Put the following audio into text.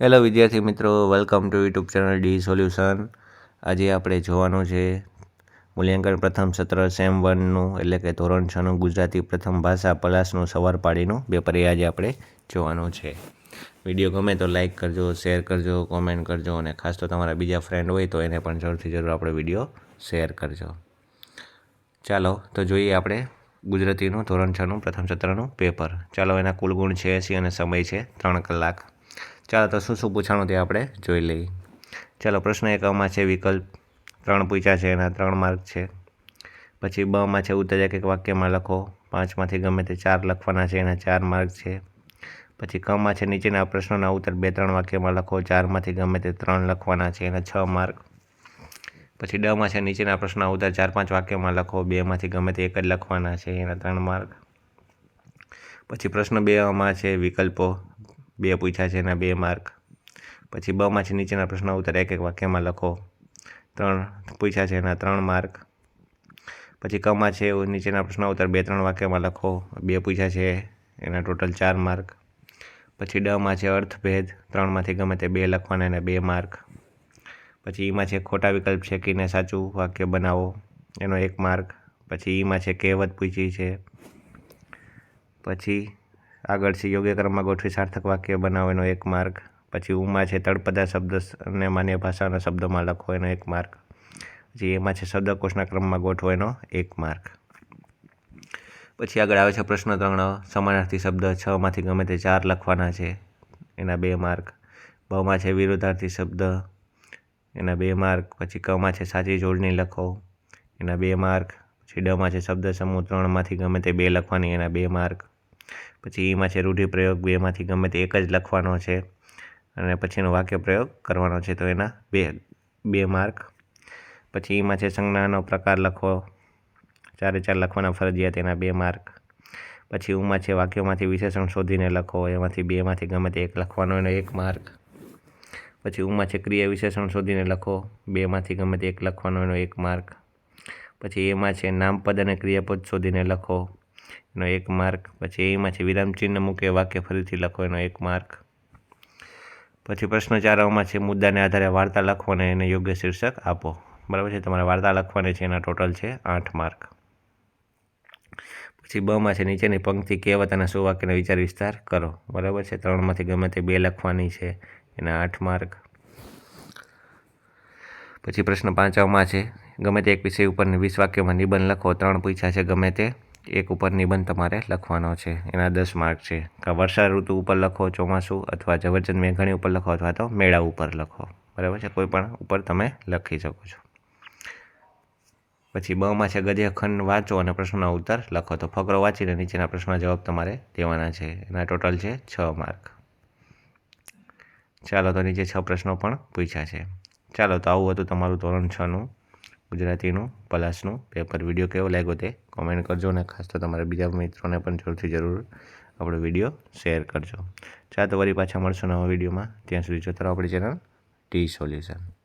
Hello વિદ્યાર્થી મિત્રો. Welcome to YouTube channel D solution આજે આપણે જોવાનું છે મૂલ્યાંકન પ્રથમ સત્ર સેમ વનનું એટલે કે ધોરણ છનું ગુજરાતી પ્રથમ ભાષા પલાસનું સવાર પાડીનું પેપર એ આજે આપણે જોવાનું છે. વીડિયો ગમે તો લાઇક કરજો શેર કરજો કોમેન્ટ કરજો, અને ખાસ તો તમારા બીજા ફ્રેન્ડ હોય તો એને પણ જરૂરથી જરૂર આપણે વીડિયો શેર કરજો. ચાલો, તો જોઈએ આપણે ગુજરાતીનું ધોરણ છનું પ્રથમ સત્રનું પેપર. ચાલો, એના કુલ ગુણ છે એંસી અને સમય છે ત્રણ કલાક. ચાલો તો શું શું પૂછાણું તે આપણે જોઈ લઈએ. ચાલો, પ્રશ્ન એકમાં છે, વિકલ્પ ત્રણ પૂછ્યા છે, એના ત્રણ માર્ક છે. પછી બમાં છે ઉત્તેજક એક વાક્યમાં લખો. પાંચમાંથી ગમે તે ચાર લખવાના છે, એના ચાર માર્ક છે. પછી કમાં છે, નીચેના પ્રશ્નોના ઉત્તર બે, ત્રણ વાક્યમાં લખો. ચારમાંથી ગમે તે ત્રણ લખવાના છે, એના છ માર્ક. પછી ડમાં છે, નીચેના પ્રશ્નના ઉત્તર ચાર, પાંચ વાક્યમાં લખો. બેમાંથી ગમે તે એક જ લખવાના છે, એના ત્રણ માર્ક. પછી પ્રશ્ન બેમાં છે, વિકલ્પો. બે પૂછ્યા છે એના બે માર્ક. પછી બમાં છે નીચેના પ્રશ્નો ઉત્તર એક એક વાક્યમાં લખો. ત્રણ પૂછ્યા છે એના ત્રણ માર્ક. પછી કમાં છે નીચેના પ્રશ્નો ઉત્તર બે ત્રણ વાક્યમાં લખો. બે પૂછ્યા છે એના ટોટલ ચાર માર્ક. પછી ડમાં છે અર્થભેદ ત્રણમાંથી ગમે તે બે લખવાના એના બે માર્ક. પછી ઈમાં છે ખોટા વિકલ્પ છે કે સાચું વાક્ય બનાવો, એનો એક માર્ક. પછી ઈમાં છે કહેવત પૂછી છે. પછી આગળ છે યોગ્ય ક્રમમાં ગોઠવી સાર્થક વાક્ય બનાવો એનો એક માર્ગ. પછી ઉમાં છે તળપદા શબ્દ અને માન્ય ભાષાના શબ્દોમાં લખો એનો એક માર્ક પછી એમાં છે શબ્દકોશના ક્રમમાં ગોઠવો એનો એક માર્ક પછી આગળ આવે છે પ્રશ્ન ત્રણ. સમાનાર્થી શબ્દ છમાંથી ગમે તે ચાર લખવાના છે. એના બે માર્ક બમાં છે વિરોધાર્થી શબ્દ. એના બે માર્ક પછી કમાં છે સાચી જોડણી લખો. એના બે માર્ક પછી ડમાં છે શબ્દ સમૂહ ત્રણમાંથી ગમે તે બે લખવાની એના બે માર્ક પછી એમાં છે રૂઢિપ્રયોગ, બેમાંથી ગમે તે એક જ લખવાનો છે અને પછીનો વાક્ય પ્રયોગ કરવાનો છે તો એના બે બે માર્ક. પછી એમાં છે સંજ્ઞાનો પ્રકાર લખો ચારે ચાર લખવાના ફરજિયાત એના બે માર્ક. પછી ઉમાં છે વાક્યોમાંથી વિશેષણ શોધીને લખો એમાંથી બેમાંથી ગમે તે એક લખવાનો એનો એક માર્ક. પછી ઉમાં છે ક્રિયા વિશેષણ શોધીને લખો, બેમાંથી ગમે તે એક લખવાનો એનો એક માર્ક. પછી એમાં છે નામપદ અને ક્રિયાપદ શોધીને લખો એનો એક માર્ક, પછી એમાં છે વિરામચિહ્ન મૂકે વાક્ય ફરીથી લખો, એનો એક માર્ક. પછી પ્રશ્ન ચારમાં છે મુદ્દાને આધારે વાર્તા લખો એને યોગ્ય શીર્ષક આપો. બરાબર છે? તમારે વાર્તા લખવાની છે, એના ટોટલ છે આઠ માર્ક. પછી બમાં છે નીચેની પંક્તિ કહેવત અને સુવાક્યનો વિચાર વિસ્તાર કરો. બરાબર છે? ત્રણમાંથી ગમે તે બે લખવાની છે, એના આઠ માર્ક. પછી પ્રશ્ન પાંચમાં છે, ગમે તે એક વિષય ઉપરની વીસ વાક્યમાં નિબંધ લખો, ત્રણ પૂછ્યા છે ગમે તે. એક ઉપર નિબંધ તમારે લખવાનો છે. એના દસ માર્ક છે. વર્ષા ઋતુ ઉપર લખો ચોમાસું અથવા ઝવરચંદ મેઘાણી ઉપર લખો અથવા તો મેળા ઉપર લખો. બરાબર છે? કોઈ પણ ઉપર તમે લખી શકો છો. પછી બમાં છે ગદ્ય ખંડ વાંચો અને પ્રશ્નોના ઉત્તર લખો. તો ફકરો વાંચીને નીચેના પ્રશ્નના જવાબ તમારે દેવાના છે. એના ટોટલ છે છ માર્ક. ચાલો તો નીચે છ પ્રશ્નો પણ પૂછ્યા છે. ચાલો તો આવું હતું તમારું ધોરણ છનું ગુજરાતીનું પલાસનું પેપર વીડિયો કેવો લાગ્યો તે કોમેન્ટ કરજો અને ખાસ તો તમારા બીજા મિત્રોને પણ જરૂરથી જરૂર આપણો વીડિયો શેર કરજો. ચાલો તો વળી પાછા મળશો નવા વિડીયોમાં ત્યાં સુધી જોતા રહો આપણી ચેનલ ટી સોલ્યુશન